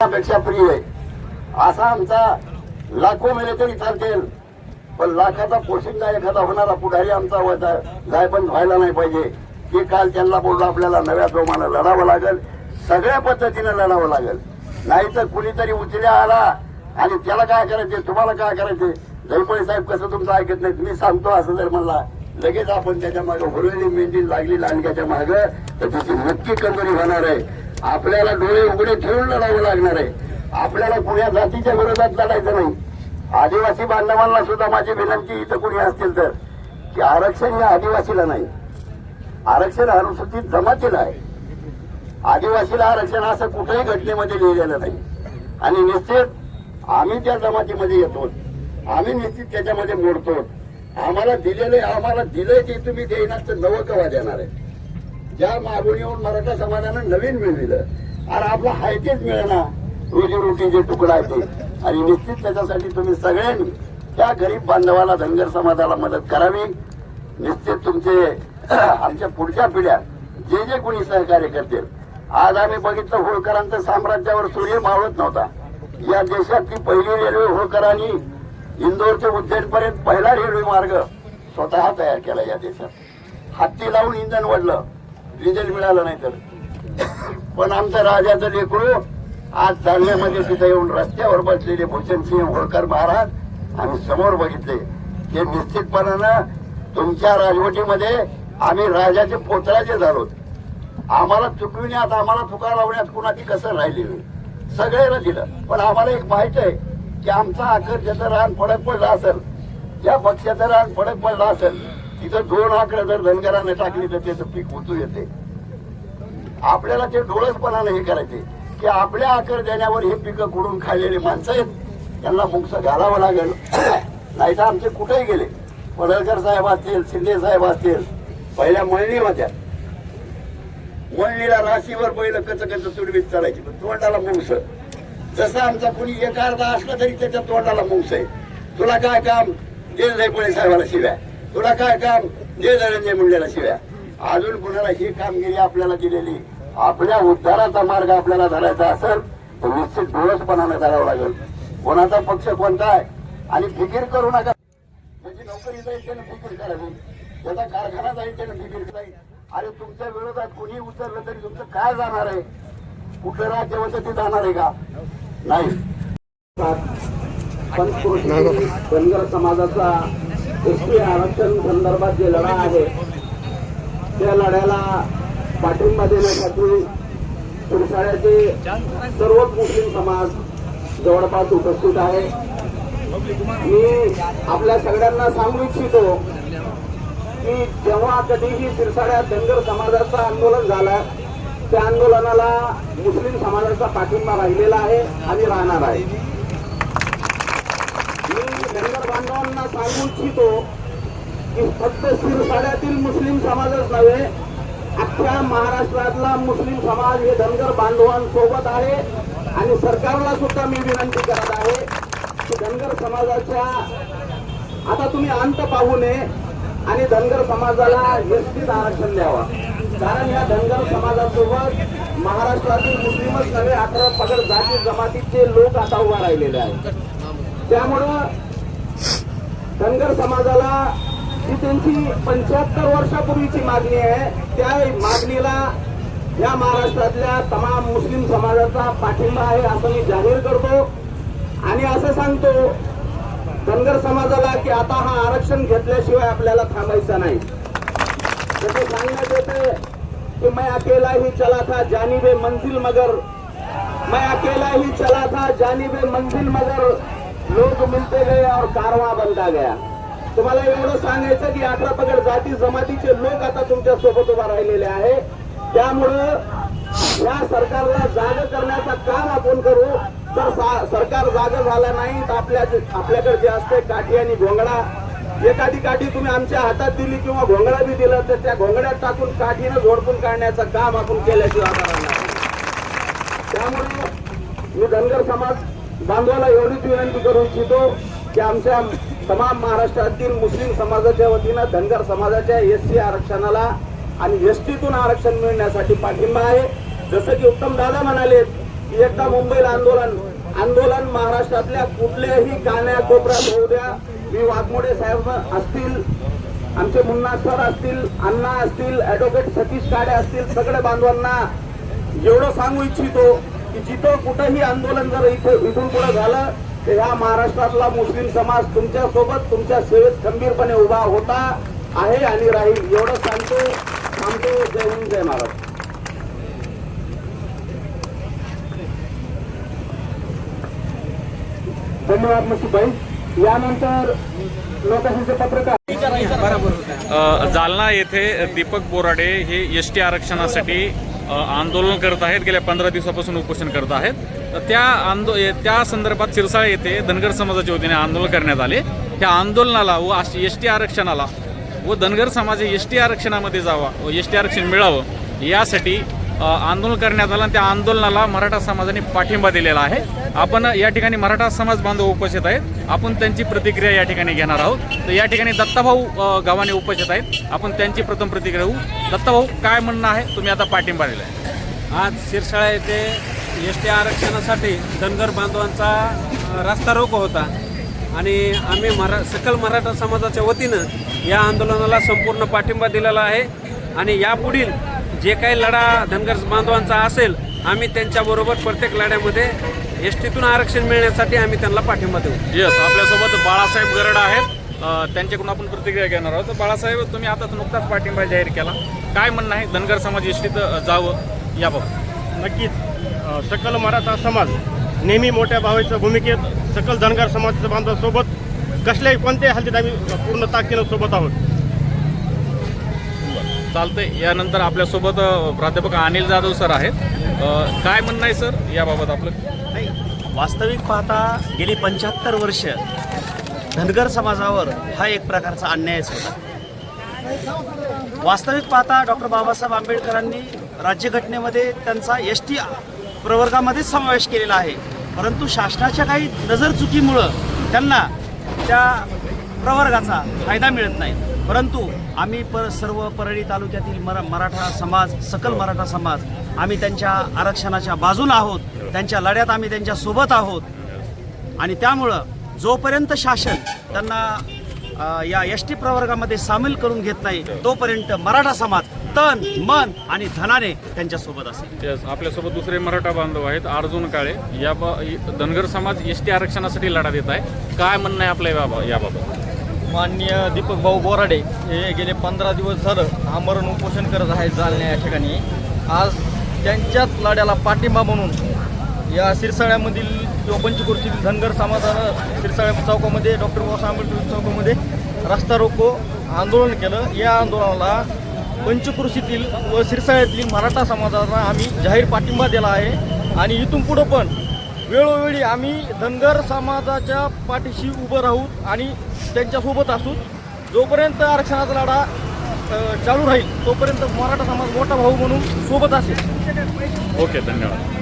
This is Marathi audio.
पेक्षा प्रिय आहे. असा आमचा लाखो महिने तरी चालतील पण लाखाचा पोशिंदा एखादा होणारा पुढारी आमचा होता जाय पण व्हायला नाही पाहिजे. की काल त्यांना बोललो आपल्याला नव्या जोमानं लढावं लागेल. सगळ्या पद्धतीनं लढावं लागेल. नाहीतर कुणीतरी उचल्या आला आणि त्याला काय करायचे तुम्हाला काय करायचे? जयपळे साहेब कसं तुमचं ऐकत नाहीत? मी सांगतो असं जर म्हणला लगेच आपण त्याच्यामागे हुरळी मेंढी लागली लांडग्याच्या मागे तर त्याची नक्की कंदोरी होणार आहे. आपल्याला डोळे उघडे ठेवून लढावं लागणार आहे. आपल्याला कुण्या जातीच्या विरोधात लढायचं नाही. आदिवासी बांधवांना सुद्धा माझी विनंती इथं कुणी असतील तर की आरक्षण हे आदिवासीला नाही. आरक्षण अनुसूचित जमातीला आहे. आदिवासीला आरक्षण असं कुठेही घटनेमध्ये लिहिलेलं नाही. आणि निश्चित आम्ही त्या जमातीमध्ये येतो. आम्ही निश्चित त्याच्यामध्ये मोडतो. आम्हाला दिलेले आम्हाला दिलंय ते तुम्ही देणार तर नवं कवा देणार आहे? ज्या मागून येऊन मराठा समाजानं नवीन मिळविलं आणि आपला हायकेच मिळणार रोजीरोटीचे तुकडा आहे ते. आणि निश्चित त्याच्यासाठी तुम्ही सगळ्यांनी त्या गरीब बांधवाला धनगर समाजाला मदत करावी. निश्चित तुमचे आमच्या पुढच्या पिढ्या जे जे कोणी सहकार्य करतील. आज आम्ही बघितलं होळकरांचं साम्राज्यावर सूर्य मावळत नव्हता. या देशातली पहिली रेल्वे होळकरांनी इंदोरचे उज्जैनपर्यंत पहिला रेल्वे मार्ग स्वतः तयार केला या देशात. हत्ती लावून इंधन वडलं रिझल्ट मिळालं नाही तर. पण आमचं राजाचं लेकरू आज चालण्यामध्ये तिथे येऊन रस्त्यावर बसलेले भूषणसिंह होळकर महाराज आम्ही समोर बघितले. ते निश्चितपणानं तुमच्या राजवटीमध्ये आम्ही राजाचे पोतराचे झालो. आम्हाला चुकविण्यात आम्हाला फुका लावण्यात कुणाची कसं राहिली सगळ्याला दिलं. पण आम्हाला एक माहीत आहे की आमचा आकर ज्याचं रान फडक पडलं असेल ज्या पक्षाचं रान फडक पडलं असेल तिथं दोन आकडे जर धनगराने टाकली तर त्याचं पीक उचू येते आपल्याला ते डोळसपणाने हे करायचे. की आपल्या आकर देण्यावर हे पिकं कुडून खाल्लेली माणसं आहेत. त्यांना मुक्स घालावं लागेल. नाही तर आमचे कुठेही गेले. पडळकर साहेब असतील शिंदे साहेब असतील पहिल्या मळणी होत्या. मळणीला राशीवर पहिलं कच कच तुडवीत चालायची पण तोंडाला मुंगस. जसं आमचा कुणी एक अर्धा असला तरी त्याच्या तोंडाला मुंगस आहे. तुला काय काम? दे जयपळे साहेबाला शिव्या. तुला काय काम? दे धनंजय मुंडेला शिव्या. अजून कुणाला ही कामगिरी आपल्याला दिलेली? आपल्या उद्धाराचा मार्ग आपल्याला धरायचा असेल तर निश्चित डोळसपणाने धरावं लागेल. कोणाचा पक्ष कोणता आहे? आणि फिकीर करू नका. त्याची नोकरी जाईल त्याने फिकीर करावी. त्याचा कारखाना जाईल त्याने फिकीर करावी. अरे तुमच्या विरोधात कोणी उतरलं तरी तुमचं काय जाणार आहे? कुठलं राज्य होतं ते जाणार आहे का? नाही. पंचकृषी धनगर समाजाचा एसटी आरक्षण संदर्भात जे लढा आहे त्या लढ्याला पाठिंबा देण्यासाठी पुरसाळ्याचे सर्वच मुस्लिम समाज जवळपास उपस्थित आहे. मी आपल्या सगळ्यांना सांगू इच्छितो की जेव्हा कधीही शिरसाड्यात धनगर समाजाचं आंदोलन झालं त्या आंदोलनाला मुस्लिम समाजाचा पाठिंबा राहिलेला आहे आणि राहणार आहे. बांधवांना सांगू इच्छितो की फक्त शिरसाड्यातील मुस्लिम समाजच नव्हे अख्ख्या महाराष्ट्रातला मुस्लिम समाज हे धनगर बांधवांसोबत आहे आणि सरकारला सुद्धा मी विनंती करत आहे की धनगर समाजाच्या आता तुम्ही अंत पाहू नये आणि धनगर समाजाला एसटीत आरक्षण द्यावा. कारण या धनगर समाजासोबत महाराष्ट्रातील मुस्लिमच नव्हे अठरा पगड जाती जमातीचे लोक आता उभा राहिलेले आहेत. त्यामुळं धनगर समाजाला ही त्यांची पंच्याहत्तर वर्षापूर्वीची मागणी आहे त्या मागणीला या महाराष्ट्रातल्या तमाम मुस्लिम समाजाचा पाठिंबा आहे असं मी जाहीर करतो. आणि असं सांगतो धनगर समाजाला की आता हा आरक्षण घेतल्याशिवाय आपल्याला थांबायचं नाही. जसं सांगण्यात येते की मैं अकेला ही चला था जानिबे मंजिल मगर मैं अकेला ही चला था जानिबे मंजिल मगर लोग मिलते गए और कारवा बनता गया. तुम्हाला एवढं सांगायचं की अठरा पगड जाती जमातीचे लोक आता तुमच्यासोबत उभा राहिलेले आहे. त्यामुळं या सरकारला जाग करण्याचं काम आपण करू. तर सा- सरकार जाग झाला नाही तर आपल्या आपल्याकडे जे असते काठी आणि घोंगडा. एखादी काठी तुम्ही आमच्या हातात दिली किंवा घोंगडा बी दिला तर त्या घोंगड्यात टाकून काठीनं झोडपून काढण्याचं काम आपण केल्याशिवाय आता त्यामुळे मी धनगर समाज बांधवाला एवढीच विनंती करू इच्छितो की आमच्या तमाम महाराष्ट्रातील मुस्लिम समाजाच्या वतीनं धनगर समाजाच्या एस सी आरक्षणाला आणि एस टीतून आरक्षण मिळण्यासाठी पाठिंबा आहे. जसं की उत्तम दादा म्हणाले की एकदा मुंबईला आंदोलन आंदोलन महाराष्ट्रातल्या कुठल्याही कान्या कोपऱ्यात होऊ द्या. मी वाघमोडे साहेब असतील आमचे मुन्ना सर असतील अण्णा असतील ऍडव्होकेट सतीश काडे असतील सगळ्या बांधवांना एवढं सांगू इच्छितो की जिथं कुठंही आंदोलन जर इथे इथून पुढे झालं तर ह्या महाराष्ट्रातला मुस्लिम समाज तुमच्यासोबत तुमच्या सेवेत खंबीरपणे उभा होता आहे आणि राहील. एवढं सांगतो सांगतो जय हिंद जय महाराष्ट्र. धन्यवाद मशीबाई यानंतर लोकशाहीचे पत्रकार. जालना येथे दीपक बोराडे हे एस टी आरक्षणासाठी आंदोलन करत आहेत गेल्या पंधरा दिवसापासून उपोषण करत आहेत. तर त्या आंदो त्या संदर्भात सिरसाळे येथे धनगर समाजाच्या वतीने आंदोलन करण्यात आले. त्या आंदोलनाला व एस टी आरक्षणाला व धनगर समाज एस टी आरक्षणामध्ये जावा व एस टी आरक्षण मिळावं यासाठी आंदोलन करण्यात आलं आणि त्या आंदोलनाला मराठा समाजाने पाठिंबा दिलेला आहे. आपण या ठिकाणी मराठा समाज बांधव उपस्थित आहेत. आपण त्यांची प्रतिक्रिया या ठिकाणी घेणार आहोत. तर या ठिकाणी दत्ताभाऊ गावाने उपस्थित आहेत. आपण त्यांची प्रथम प्रतिक्रिया होऊ दत्ताभाऊ काय म्हणणं आहे? तुम्ही आता पाठिंबा दिला आहे आज शिरसाळा येथे एस टी आरक्षणासाठी धनगर बांधवांचा रास्ता रोको होता. आणि आम्ही मरा सकल मराठा समाजाच्या वतीनं या आंदोलनाला संपूर्ण पाठिंबा दिलेला आहे. आणि यापुढील जे काही लढा धनगर बांधवांचा असेल आम्ही त्यांच्याबरोबर प्रत्येक लढ्यामध्ये एस टीतून आरक्षण मिळण्यासाठी आम्ही त्यांना पाठिंबा देऊ. येस आपल्यासोबत बाळासाहेब गरड आहेत. त्यांच्याकडून आपण प्रतिक्रिया घेणार आहोत. तर बाळासाहेब तुम्ही आता नुकताच पाठिंबा जाहीर केला. काय म्हणणं आहे धनगर समाज एसटीत जावं याबाबत? नक्कीच. सकल मराठा समाज नेहमी मोठ्या भावाच्या भूमिकेत सकल धनगर समाजाच्या बांधवांसोबत कसल्याही कोणत्याही हालतीत आम्ही पूर्ण ताकदीनं सोबत आहोत. चालतंय. यानंतर आपल्यासोबत प्राध्यापक अनिल जाधव सर आहेत. काय म्हणणं आहे सर याबाबत आपलं? नाही वास्तविक पाहता गेली पंच्याहत्तर वर्ष धनगर समाजावर हा एक प्रकारचा अन्यायच होता. वास्तविक पाहता डॉक्टर बाबासाहेब आंबेडकरांनी राज्यघटनेमध्ये त्यांचा एस टी प्रवर्गामध्येच समावेश केलेला आहे. परंतु शासनाच्या काही नजर चुकीमुळं त्यांना त्या प्रवर्गाचा फायदा मिळत नाही. परंतु आम्ही पर सर्व परळी तालुक्यातील मरा मराठा समाज सकल मराठा समाज आम्ही त्यांच्या आरक्षणाच्या बाजूला आहोत त्यांच्या लढ्यात आम्ही त्यांच्यासोबत आहोत. आणि त्यामुळं जोपर्यंत शासन त्यांना या एस टी प्रवर्गामध्ये सामील करून घेत नाही तोपर्यंत मराठा समाज तन मन आणि धनाने त्यांच्यासोबत असेल. Yes, आपल्यासोबत दुसरे मराठा बांधव आहेत अर्जुन काळे. या धनगर समाज एस टी आरक्षणासाठी लढा देत आहे. काय म्हणणं आहे आपल्या याबाबत माननीय दीपक भाऊ बोराडे हे गेले पंधरा दिवस झालं आमरण उपोषण करत आहेत जालन्या या ठिकाणी. आज त्यांच्याच लढ्याला पाठिंबा म्हणून या शिरसाळ्यामधील किंवा पंचकुर्शीतील धनगर समाजानं शिरसाळ्या चौकामध्ये डॉक्टर बाबासाहेब आंबेडकर चौकामध्ये रस्ता रोको आंदोलन केलं. या आंदोलनाला पंचकृषीतील व शिरसाळ्यातील मराठा समाजाला आम्ही जाहीर पाठिंबा दिला आहे. आणि इथून पुढं पण वेळोवेळी आम्ही धनगर समाजाच्या पाठीशी उभं राहू आणि त्यांच्यासोबत असू. जोपर्यंत आरक्षणाचा लढा चालू राहील तोपर्यंत मराठा समाज मोठा भाऊ म्हणून सोबत असेल. ओके धन्यवाद.